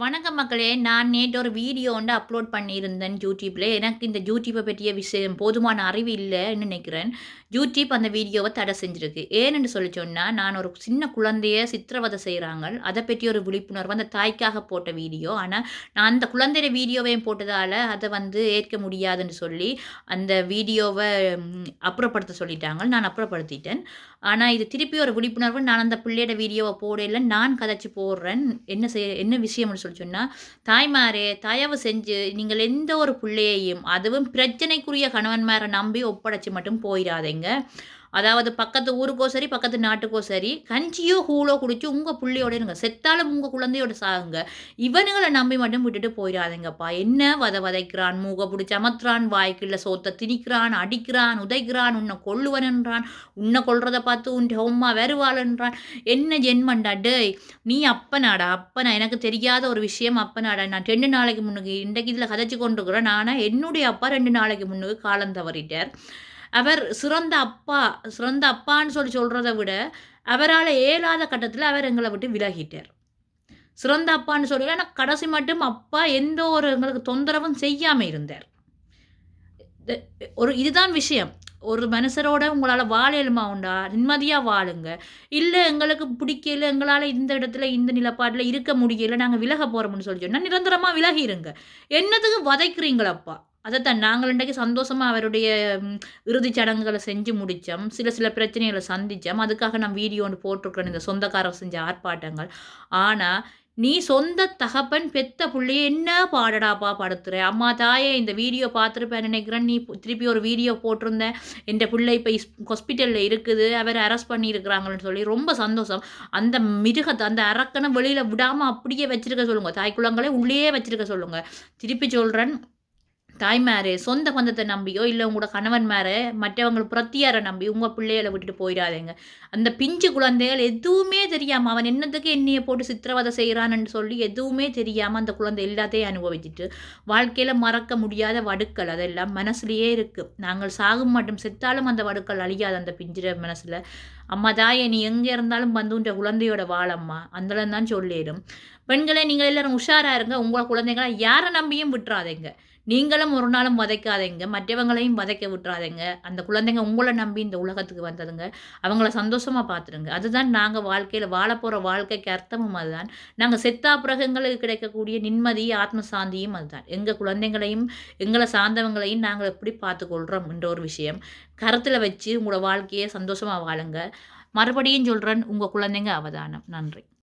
வணக்கம் மக்களே நான் நேற்று ஒரு வீடியோ வந்து அப்லோட் பண்ணியிருந்தேன் யூடியூப்பில் எனக்கு இந்த யூடியூப்பை பற்றிய விஷயம் போதுமான அறிவு இல்லைன்னு நினைக்கிறேன். யூடியூப் அந்த வீடியோவை தடை செஞ்சுருக்கு. ஏன்னு சொல்லி சொன்னால் நான் ஒரு சின்ன குழந்தைய சித்திரவதை செய்கிறாங்க. அதை பற்றி ஒரு விழிப்புணர்வு அந்த தாய்க்காக போட்ட வீடியோ. ஆனால் நான் அந்த குழந்தைய வீடியோவையும் போட்டதால் அதை வந்து ஏற்க முடியாதுன்னு சொல்லி அந்த வீடியோவை அப்புறப்படுத்த சொல்லிட்டாங்க. நான் அப்புறப்படுத்திட்டேன். ஆனால் இது திருப்பி ஒரு விழிப்புணர்வு. நான் அந்த பிள்ளையோட வீடியோவை போடல. நான் கதைச்சி போடுறேன். என்ன செய்ய என்ன விஷயம்னு சொல்லி சொன்னால் தாய்மாரே தயவு செஞ்சு நீங்கள் எந்த ஒரு பிள்ளையையும் அதுவும் பிரச்சனைக்குரிய கணவன்மாரை நம்பி ஒப்படைச்சி மட்டும் போயிடாதீங்க அதாவது பக்கத்து ஊருக்கோ சரி பக்கத்து நாட்டுக்கோ சரி கஞ்சியோ ஹூலோ குடிச்சு உங்கள் பிள்ளையோட இருங்க. செத்தாலும் உங்கள் குழந்தையோட சாகுங்க. இவனுங்களை நம்பி மட்டும் விட்டுட்டு போயிடாதீங்கப்பா. என்ன வத வதைக்கிறான் மூக பிடிச்சி அமர்த்துறான் வாய்க்குள்ள சோத்தை திணிக்கிறான் அடிக்கிறான் உதைக்கிறான் உன்னை கொள்ளுவனன்றான் உன்னை கொள்றதை பார்த்து உன் ஹோம்மா வருவாளன்றான் என்ன ஜென்மண்டா டேய் நீ அப்பனாடா அப்பனா எனக்கு தெரியாத ஒரு விஷயம் அப்பனாடா. நான் ரெண்டு நாளைக்கு முன்னுக்கு இன்றைக்கு இதில் கதைச்சு கொண்டுக்கிறேன் நானும் என்னுடைய அப்பா ரெண்டு நாளைக்கு முன்னுக்கு காலம் தவறிட்டார். அவர் சிறந்த அப்பா சிறந்த அப்பான்னு சொல்லி சொல்கிறத விட அவரால் இயலாத கட்டத்தில் அவர் எங்களை விட்டு விலகிட்டார். சிறந்த அப்பான்னு சொல்லி ஆனால் கடைசி மட்டும் அப்பா எந்த ஒரு எங்களுக்கு தொந்தரவும் செய்யாமல் இருந்தார். ஒரு இதுதான் விஷயம். ஒரு மனுஷரோட உங்களால் வாழலுமா உண்டா? நிம்மதியாக வாழுங்க. இல்லை எங்களுக்கு பிடிக்கல எங்களால் இந்த இடத்துல இந்த நிலப்பாட்டில் இருக்க முடியல நாங்கள் விலக போகிறோம்னு சொல்லி சொன்னால் நிரந்தரமாக விலகிருங்க. என்னத்துக்கு வதைக்கிறீங்களப்பா? அதைத்தான் நாங்கள் இன்றைக்கு சந்தோஷமாக அவருடைய இறுதிச் சடங்குகளை செஞ்சு முடித்தோம் சில சில பிரச்சனைகளை சந்தித்தோம் அதுக்காக நான் வீடியோ ஒன்று போட்டிருக்கிறேன் இந்த சொந்தக்காரர் செஞ்ச ஆர்ப்பாட்டங்கள். ஆனால் நீ சொந்த தகப்பன் பெத்த பிள்ளைய என்ன பாடடாப்பா படுத்துற? அம்மா தாயே இந்த வீடியோ பார்த்துருப்பேன் நினைக்கிறேன். நீ திருப்பி ஒரு வீடியோ போட்டிருந்தேன். என் பிள்ளை இப்போ ஹாஸ்பிட்டலில் இருக்குது. அவர் அரெஸ்ட் பண்ணியிருக்கிறாங்கன்னு சொல்லி ரொம்ப சந்தோஷம். அந்த மிருகத்தை அந்த அரக்கனை வெளியில் விடாமல் அப்படியே வச்சுருக்க சொல்லுங்கள் தாய் உள்ளே வச்சுருக்க சொல்லுங்கள் திருப்பி சொல்கிறேன் தாய்மாரே சொந்த பந்தத்தை நம்பியோ இல்லை உங்களோட கணவன் மேரே மற்றவங்களை பிரத்தியாரை நம்பி உங்கள் பிள்ளைகளை விட்டுட்டு போயிடாதீங்க. அந்த பிஞ்சு குழந்தைகள் எதுவுமே தெரியாமல் அவன் என்னத்துக்கு என்னையை போட்டு சித்திரவதை செய்கிறான்னு சொல்லி எதுவுமே தெரியாமல் அந்த குழந்தை எல்லாத்தையும் அனுபவிச்சுட்டு வாழ்க்கையில் மறக்க முடியாத வடுக்கள் அதெல்லாம் மனசுலேயே இருக்குது நாங்கள் சாகும் மட்டும் செத்தாலும் அந்த வடுக்கள் அழியாது அந்த பிஞ்சிற மனசில். அம்மா தாயே நீ எங்கே இருந்தாலும் வந்து உன்ற குழந்தையோட வாழம்மா. அந்தளம் தான் சொல்லிடும். பெண்களை நீங்கள் எல்லோரும் உஷாராக இருங்க. உங்கள் குழந்தைகளை யாரை நம்பியும் விட்டுறாதீங்க. நீங்களும் ஒரு நாளும் வதைக்காதீங்க. மற்றவங்களையும் வதைக்க விட்டுறாதீங்க. அந்த குழந்தைங்க உங்களை நம்பி இந்த உலகத்துக்கு வந்ததுங்க. அவங்கள சந்தோஷமாக பார்த்துருங்க. அதுதான் நாங்கள் வாழ்க்கையில் வாழ போகிற வாழ்க்கைக்கு அர்த்தமும் அதுதான். நாங்கள் செத்தா பிறகுங்களுக்கு கிடைக்கக்கூடிய நிம்மதி ஆத்ம சாந்தியும் அதுதான். எங்கள் குழந்தைங்களையும் எங்களை சார்ந்தவங்களையும் நாங்கள் எப்படி பார்த்துக்கொள்கிறோம் என்ற ஒரு விஷயம். கருத்தில் வச்சு உங்களோட வாழ்க்கையை சந்தோஷமாக வாழுங்க. மறுபடியும் சொல்கிறேன் உங்கள் குழந்தைங்க அவதானம். நன்றி.